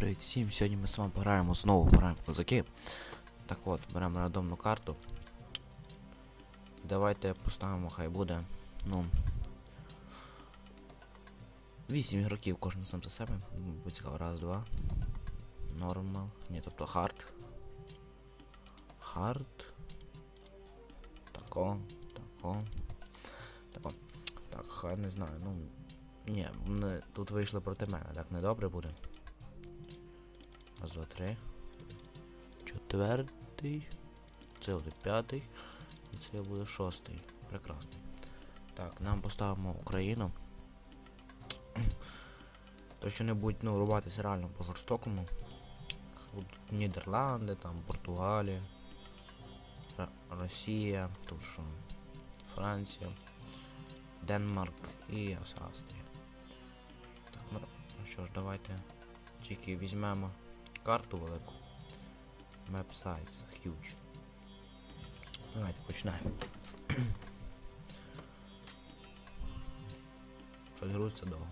привіт всім! Сьогодні ми з вами пограємо знову пограємо в козаки. Так от, беремо рандомну карту. Давайте поставимо, хай буде. Ну. 8 ігроків кожен сам за себе. Будь цікаво, раз, два. Нормал. Ні, тобто хард. Хард. Тако. Тако. Тако. Так, хай не знаю, ну. Ні, тут вийшли проти мене, так не добре буде. Раз, два, три. Четвертий. Це буде п'ятий. І це буде шостий. Прекрасно. Так, нам поставимо Україну. То що-небудь, ну, рубатися реально по жорстокому. Будуть Нідерланди, там, Португалія, Росія, тут що, Франція, Денмарк і Австрія. Так, ну, ну що ж, давайте тільки візьмемо карту велику. Map size huge. Давайте починаємо. Щось грузиться довго.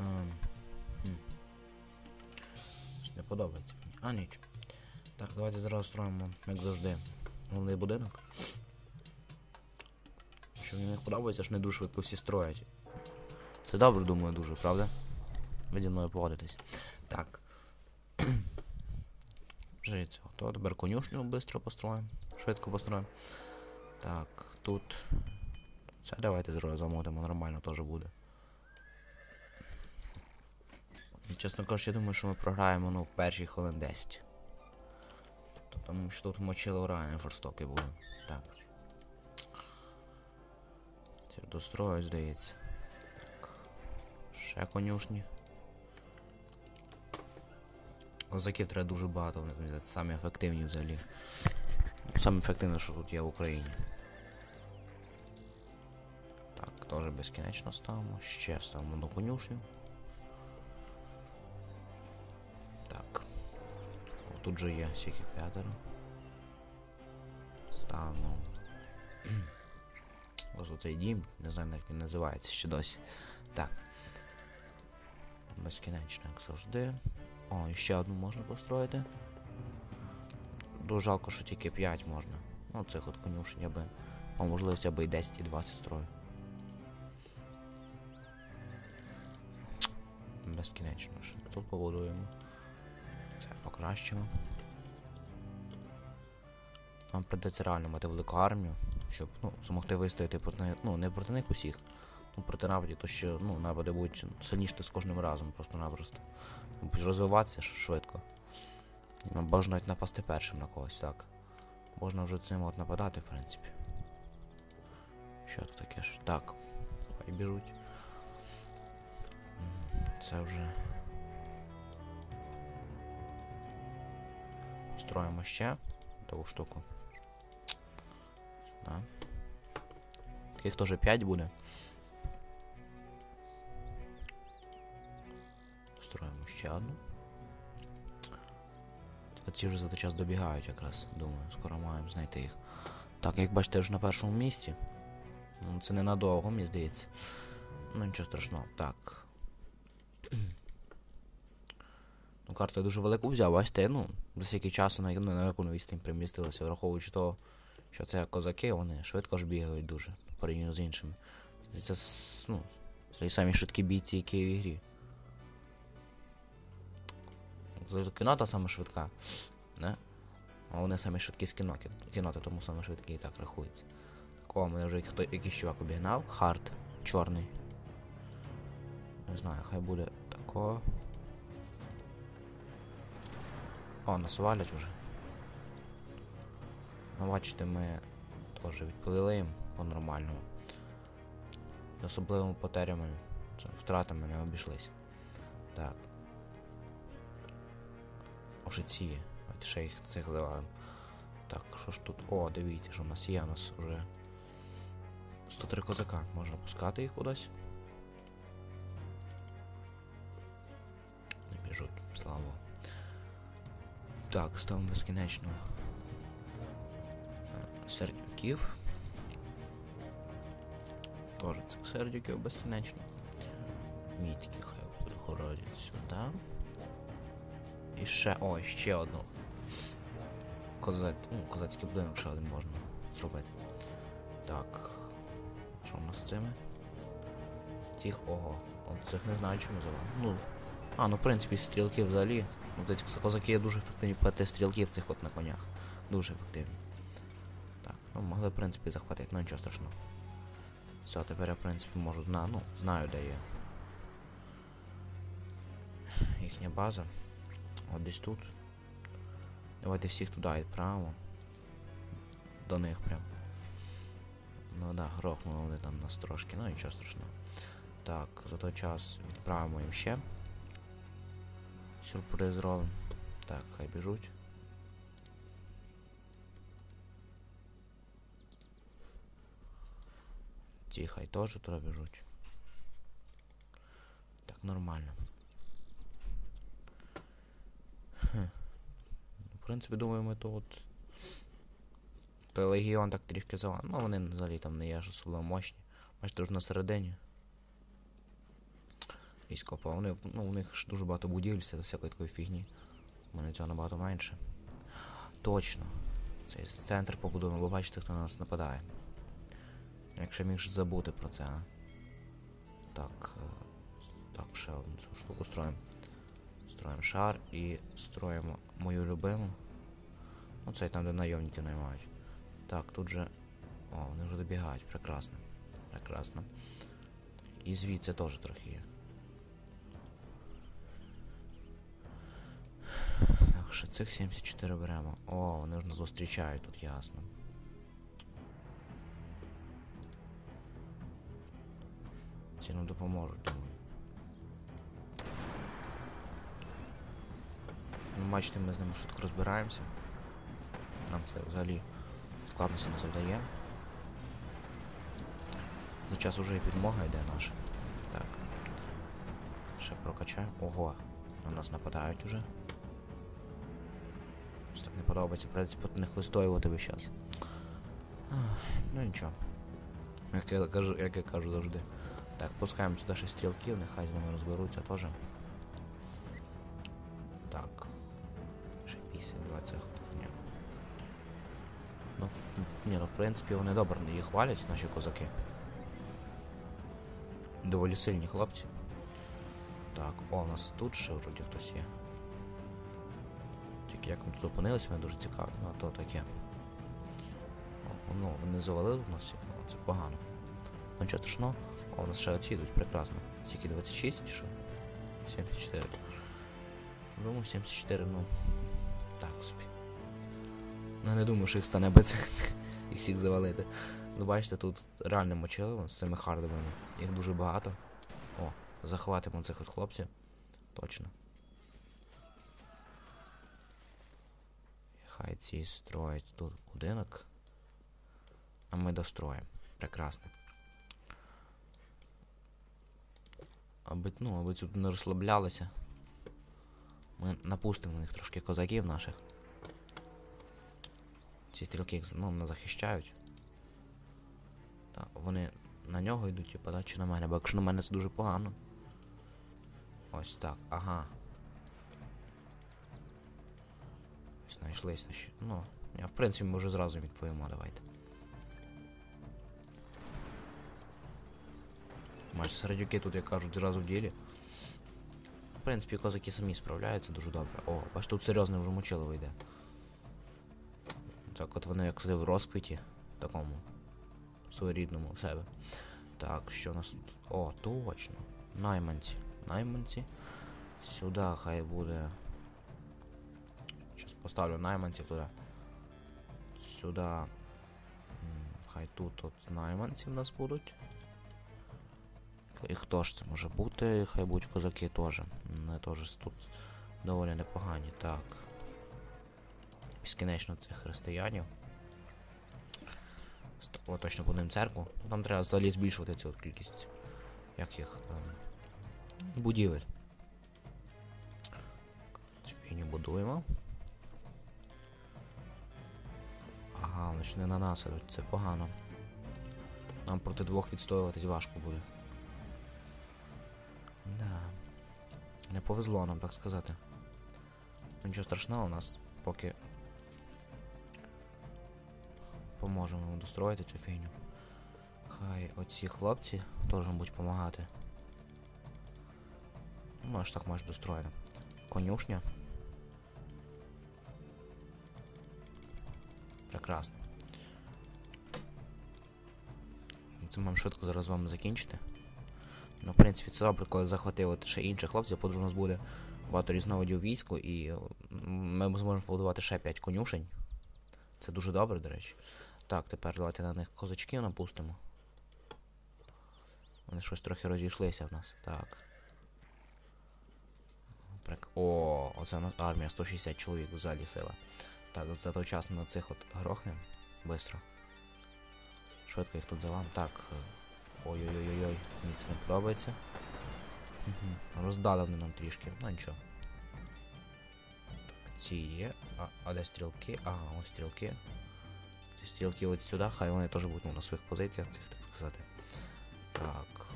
Ем. Не подобається мені. А нічого. Так, давайте зразу строїмо, як завжди, головний будинок. Що мені не подобається, що не дуже швидко всі строять. Це добре, думаю, дуже, правда? Ви мною погодитесь. Так. Вже цього. То тепер конюшню швидко построїмо. Швидко построїмо. Так, тут. Це давайте замотимо, нормально теж буде. Чесно кажучи, я думаю, що ми програємо ну, в перші хвилин 10. Тому що тут мочило реально жорстоке буде. Так. Це дострою, здається. Так. Ще конюшні. Козаків треба дуже багато, вони самі ефективні взагалі. Саме ефективне, що тут є в Україні. Так, теж безкінечно ставимо. Ще ставимо до конюшню. Так. Тут же є всіх п'ятеро. Ставимо. Ось оцей дім, не знаю як він називається ще досі. Так. Безкінечно, як завжди. О, ще одну можна построїти. Дуже жалко, що тільки 5 можна. Ну, цих от конюшень я би. По можливості аби і 10 і 20 строю. Безкінечно ще. Тут побудуємо. Це покращимо. Нам придеться реально мати велику армію, щоб ну, змогти вистояти проти ну, не проти них усіх, ну проти нападі, то що ну, напади будуть сильніші з кожним разом, просто-напросто. Будуть розвиватися швидко. Нам можна навіть напасти першим на когось, так. Можна вже цим от нападати, в принципі. Що тут таке ж? Так. Хай біжуть. Це вже. Строїмо ще таку штуку. Сюди. Таких теж 5 буде. Ще одну. Ці вже за той час добігають якраз, думаю, скоро маємо знайти їх. Так, як бачите, вже на першому місці. Ну, це ненадовго, мені здається. Ну нічого страшного. Так. Ну, карту я дуже велику взяв, бачите, ну, за скільки часу на, ну, на яку відстань примістилися, враховуючи того, що це козаки, вони швидко ж бігають дуже, порівняно з іншими. Це, це ну, самі швидкі бійці, які в ігрі. Кінота саме швидка. Не? А вони самі швидкі з кіноки. кіноти, тому саме швидкі і так рахується. Такого мене вже хто, якийсь чувак обігнав. Хард. Чорний. Не знаю, хай буде такого. О, нас валять уже. Ну, бачите, ми теж відповіли їм по-нормальному. З особливими потерями, втратами не обійшлися. Так. Може ці. Давайте ще їх цих завалимо. Так, що ж тут? О, дивіться, що в нас є, у нас вже 103 козака. Можна пускати їх кудись. Не біжуть, слава Так, ставимо безкінечно. е, Сердюків. Тоже цих сердюків безкінечно. Мітки хай буде. Так. І ще. Ой, ще одну. Козаць, ну, козацький будинок ще один можна зробити. Так. Що в нас з цими? Цих, ого. От цих не знаю, чому взяла. Ну. А, ну в принципі, стрілки взагалі. Ну, ці козаки дуже ефективні проти стрілків цих от на конях. Дуже ефективні. Так, ну могли, в принципі, захватити, ну нічого страшного. Все, тепер я, в принципі, можу зна... ну, знаю, де є. Їхня база. От десь тут. Давайте всіх туди відправимо. До них прям. Ну да, грохнули вони там нас трошки, ну нічого страшного. Так, за той час відправимо їм ще. Сюрприз зробимо. Так, хай біжуть. Ті хай теж туди біжуть. Так, нормально. В принципі, думаю, ми тут. Той легіон так трішки зала. Ну, вони взагалі там не є ж особливо мощні. Бачите, вже на середині. Військопа, вони, ну, у них ж дуже багато будівель, все всякої такої фігні. У мене цього набагато менше. Точно. Цей центр побудуємо, бо бачите, хто на нас нападає. Якщо міг ж забути про це, а. Так. е, Так, ще одну цю штуку строїмо. Строїмо шар і строїмо мою любиму. Ну, це там, де найомники наймають. Так, тут же. О, вони вже добігають. Прекрасно. Прекрасно. І звідси теж трохи є. Так, ще цих 74 беремо. О, вони ж нас зустрічають тут, ясно. Ці нам допоможуть, бачите, ми з ними швидко розбираємося. Нам це взагалі складності не завдає. За час уже і підмога йде наша. Так. Ще прокачаємо. Ого, на нас нападають уже. Ось так не подобається, придеться проти них вистоювати весь час. Ну нічого. Як я кажу, як я кажу завжди. Так, пускаємо сюди ще стрілків, нехай з ними розберуться теж. Так. Ще 52 цих хуйня. Ну, в- ні, ну в принципі вони добре їх хвалять, наші козаки. Доволі сильні хлопці. Так, о, у нас тут ще вроді хтось є. Тільки як ми тут зупинилися, мене дуже цікаво. Ну, то таке. О, ну, вони завалили у нас всіх, ну, це погано. Ну нічого страшного. О, у нас ще оці йдуть, прекрасно. Скільки 26 чи що? 74. Думаю, 74, ну. Так собі. Ну, не думаю, що їх стане без їх всіх завалити. Ну, бачите, тут реально мочили з цими хардовими. Їх дуже багато. О, захватимо цих от хлопців. Точно. Хай ці строять тут будинок. А ми достроїмо. Прекрасно. Аби, ну, аби тут не розслаблялися. Ми напустимо на них трошки козаків наших. Ці стрілки їх ну, не захищають. Так, вони на нього йдуть, типа, да, чи на мене, бо якщо на мене це дуже погано. Ось так, ага. Ось знайшлися ще. Ну, я, в принципі, ми вже зразу відповімо, давайте. Майже середюки тут, як кажуть, зразу в ділі. Принципі, козаки самі справляються дуже добре. О, аж тут серйозно вже мочилово йде. Так от вони як завжди в розквіті, такому своєрідному в себе. Так, що у нас тут? О, точно. Найманці. Найманці. Сюди хай буде. Зараз поставлю найманців туди. Сюди. Хай тут от найманці в нас будуть. І хто ж це може бути? Хай будуть козаки теж. Вони теж тут доволі непогані. Так. Безкінечно цих християнів. О, точно будемо церкву. Там треба взагалі збільшувати цю кількість. Як їх. Ем, будівель. Цю фігню будуємо. Ага, значить не на нас ідуть, це погано. Нам проти двох відстоюватись важко буде. Да. Не повезло нам, так сказати. Ну, Нічого страшного, у нас поки поможемо достроїти цю фігню. Хай оці хлопці теж будуть допомагати. Ну, так може достроїти. Конюшня. Прекрасно. Це маємо швидко зараз з вами закінчити. Ну, в принципі, це добре, коли захватили ще інших хлопців, подруж у нас буде багато різновидів війську, і ми зможемо побудувати ще 5 конюшень. Це дуже добре, до речі. Так, тепер давайте на них козачків напустимо. Вони щось трохи розійшлися в нас. Так. Прик... О, оце у нас армія 160 чоловік в залі сила. Так, за той час ми цих от грохнемо. Бистро. Швидко їх тут заламо. Так. Ой-ой-ой-ой, мені це не подобається. Роздали вони нам трішки, ну нічого. Так, ці є. А, а де стрілки? Ага, ось стрілки. Ці стрілки от сюди, хай вони теж будуть ну, на своїх позиціях, цих, так сказати. Так.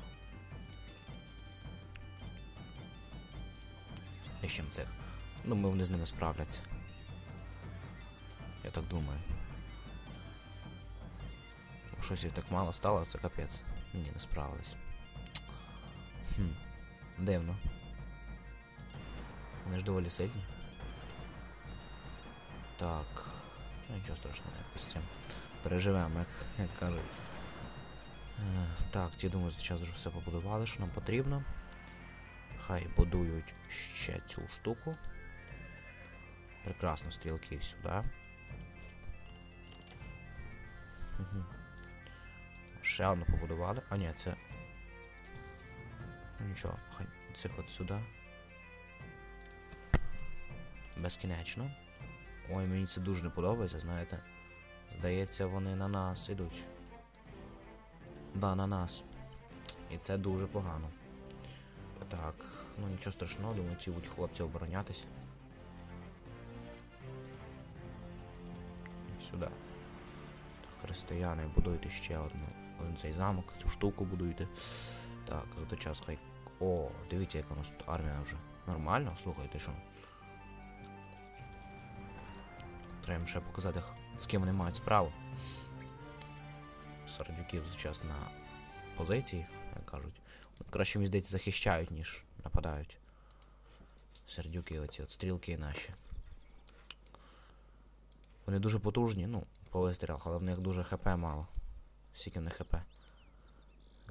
Іщем цих. Думаю, вони з ними справляться. Я так думаю. Щось їх так мало стало, це капець. Ні, не справились. Хм. Дивно. Вони ж доволі сильні. Так. Ну нічого страшного, якось цим. Переживемо, як, як кажуть. Е, Так, ті думаю, зараз вже все побудували, що нам потрібно. Хай будують ще цю штуку. Прекрасно, стрілки сюди. Ще одну побудували. А ні, це. Ну нічого, хай цих от сюди. Безкінечно. Ой, мені це дуже не подобається, знаєте. Здається, вони на нас ідуть. Да, на нас. І це дуже погано. Так, ну нічого страшного, думаю, ці будуть хлопці оборонятись. Сюди. Християни, будуйте ще одну. Цей замок, цю штуку будуйте. Так, за той час хай. О, дивіться, яка у нас тут армія вже. Нормально, слухайте, що. Треба ще показати, з ким вони мають справу. Сердюків зараз на позиції, як кажуть. Краще, мені здається, захищають, ніж нападають. Сердюки, оці от стрілки наші. Вони дуже потужні, ну, по вистрілах, але в них дуже хп мало. Скільки в них хп?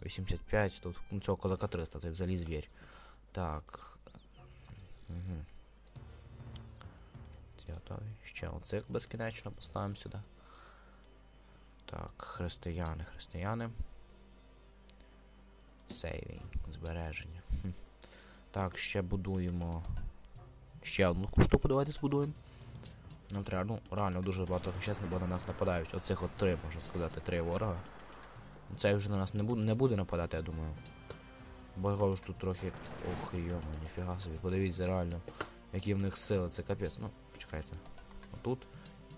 85, тут цього козака 300, це взагалі звір. Так. Угу. Ці готові. Ще оцих безкінечно поставимо сюди. Так, християни, християни. Сейвінг, збереження. Так, ще будуємо. Ще одну штуку давайте збудуємо. Нам треба, ну, реально дуже багато чесно, бо на нас нападають. Оцих от три, можна сказати, три ворога. Цей вже на нас не буде, не буде нападати, я думаю. Бо його ж тут трохи. Ох, йома, ніфіга собі. Подивіться реально, які в них сили, це капець. Ну, почекайте. Отут.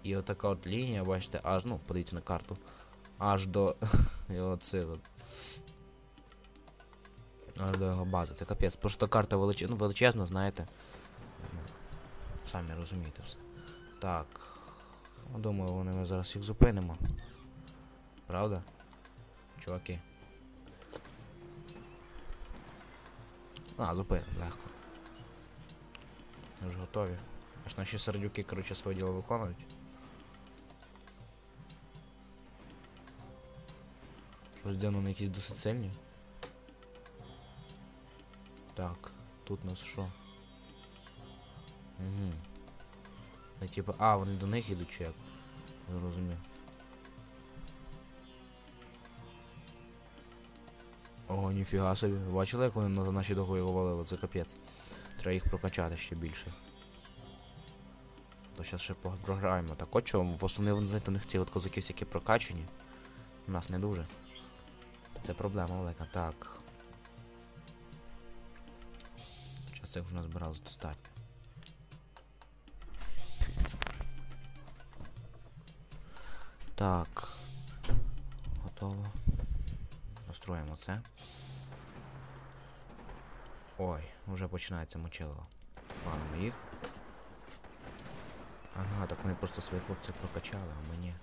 І отака от лінія, бачите, аж, ну, подивіться на карту. Аж до його цих от. Аж до його бази, це капець. Просто карта велич... ну, величезна, знаєте. Ну, Самі розумієте все. Так. Ну, Думаю, вони ми зараз їх зупинимо. Правда? Чуваки. А, зупинимо, легко. Ми вже готові. Аж наші сердюки, коротше, своє діло виконують. Щось дивно вони якісь досить сильні. Так, тут нас що? Угу. Типа, а, вони до них ідуть чи як? Не розумію. Ого, ніфіга собі. Бачили, як вони на наші догої валили? Це капець. Треба їх прокачати ще більше. То зараз ще програємо. Так от чому, в основному, знаєте, у них ці от козаки всякі прокачані. У нас не дуже. Це проблема велика. Так. Зараз цих вже назбиралось достатньо. Так. Готово. Настроїмо це. Ой, вже починається мочилово. Палимо їх. Ага, так вони просто своїх хлопців прокачали, а мені.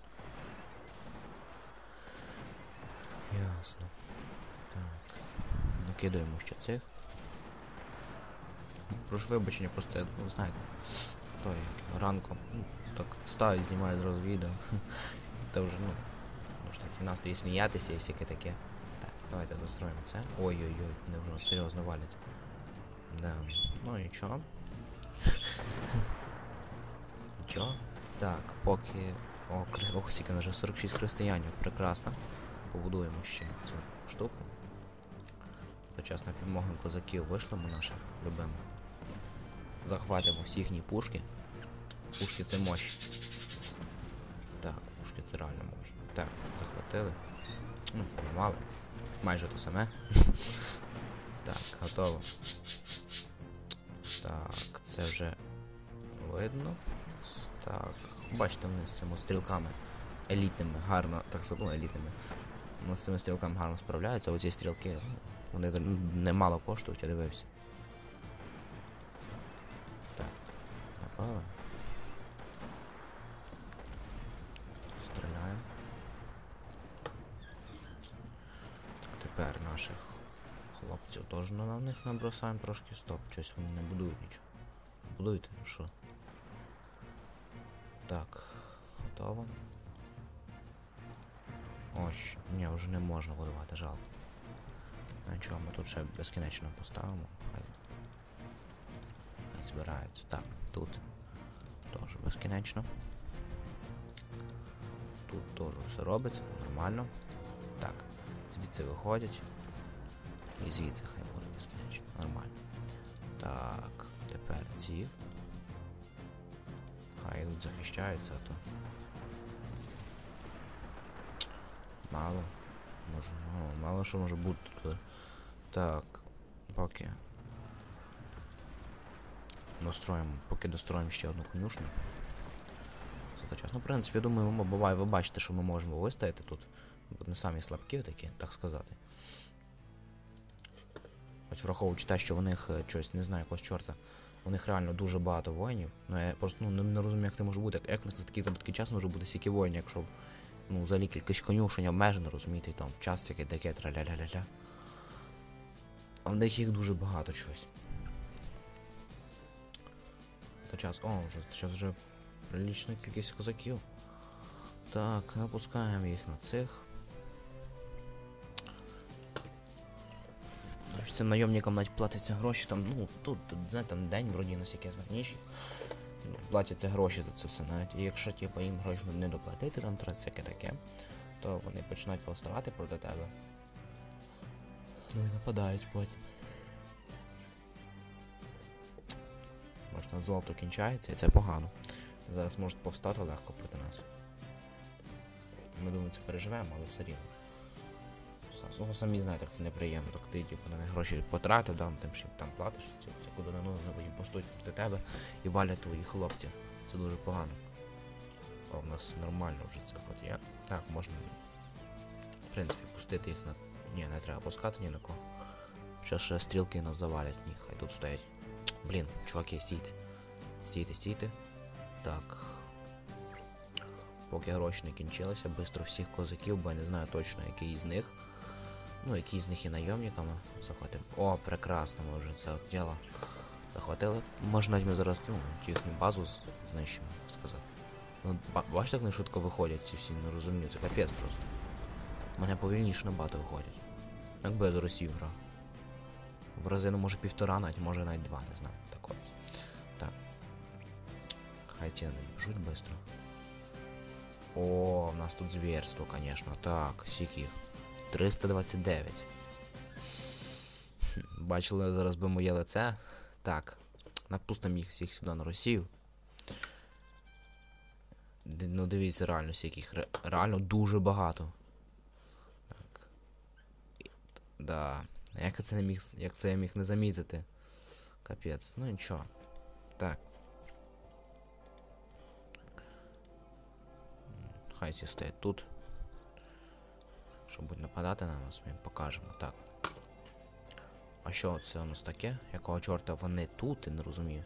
Ясно. Так. Накидаємо ще цих. Прошу вибачення, просто ну, знаєте, той ранком. Ну, так ставить, знімаю зразу відео. Та вже, ну, ж таки, настрій сміятися і всяке таке. Так, давайте достроїмо це. Ой-ой-ой, вони вже серйозно валять. Да. Ну нічого. Нічого. Так, поки. О. Ох, скільки вже 46 християнів. Прекрасно. Побудуємо ще цю штуку. Одночасно підмогою козаків вишлемо наших любимих. Захватимо всі їхні пушки. Пушки це мощь. Так, це реально мощь. Так, захватили. Ну, поламали. Майже то саме. так, готово. Так, це вже видно. Так, бачите, вони з цими стрілками елітними, гарно, так ну, елітними. Ну, з цими стрілками гарно справляються, оці стрілки, вони немало коштують, я дивився. Наших хлопців теж на них набросаємо трошки. Стоп, щось вони не будують нічого. Будуйте, ну що? Так, готово. Ось, ні, вже не можна будувати, жалко. Ну нічого, ми тут ще безкінечно поставимо. Хай, хай збираються. Так, тут теж безкінечно. Тут теж все робиться, нормально. Так, звідси виходять. І звідси хай буде безкінечно. Нормально. Так, тепер ці. Хай тут захищаються, а то. Мало. Може, мало, мало що може бути тут. Так, поки. Достроїмо, поки достроїмо ще одну конюшню. Час. Ну, в принципі, я думаю, ви бачите, що ми можемо вистояти тут. Не самі слабкі такі, так сказати. Хоч враховуючи те, що в них е, щось, не знаю, якогось чорта. У них реально дуже багато воїнів. Ну я просто ну, не, розумію, як це може бути. Як, як в них за такий короткий час може бути стільки воїнів, якщо ну, взагалі кількість конюшень обмежено, розумієте, там в час всяке таке траля-ля-ля-ля. А в них їх дуже багато чогось. Та час. О, вже зараз вже прилічна кількість козаків. Так, напускаємо їх на цих. Значить, Цим найомникам навіть платяться гроші, там, ну, тут, тут знаєте, там день вроді на всяке ніч. Ну, Платяться гроші за це все навіть. І якщо типу, їм гроші не доплатити, там треба всяке таке, то вони починають повставати проти тебе. Ну і нападають потім. Можна золото кінчається, і це погано. Зараз можуть повстати легко проти нас. Ми думаю, це переживемо, але все рівно. Ну, самі знаєте, як це неприємно. Так ти типу, на них гроші потратив, да, тим, що там платиш, куди не нужно, потім постуть проти тебе і валять твої хлопці. Це дуже погано. А в нас нормально вже це от є. Так, можна. В принципі, пустити їх на. Ні, не треба пускати ні на кого. Ще ще стрілки нас завалять, ні, хай тут стоять. Блін, чуваки, стійте. Стійте, стійте. Так. Поки гроші не кінчилися, швидко всіх козаків, бо я не знаю точно, який з них. Ну, які з них є найомниками. Захватимо. О, прекрасно, ми вже це діло захватили. Можна ми зараз ну, їхню базу знищимо, так сказати. Ну, ба- бачите, як вони швидко виходять, ці всі не розумію, це капець просто. У мене повільніше набагато виходять. Якби я з Росію грав. В рази, ну, може півтора, навіть, може навіть два, не знаю. Так от. Так. Хай ті не біжуть швидко. О, у нас тут зверство, конечно. Так, скільки їх? 329. Хм, Бачили зараз би моє лице. Так. Напустимо їх всіх сюди на Росію. Ну дивіться, реально всяких. ре- Реально дуже багато. Так. І- Да. Як це не міг. Як це я міг не замітити? Капець, ну нічого. Так. Хай ці стоять тут. Щоб будуть нападати на нас, ми їм покажемо. Так. а що це у нас таке? Якого чорта вони тут, я не розумію.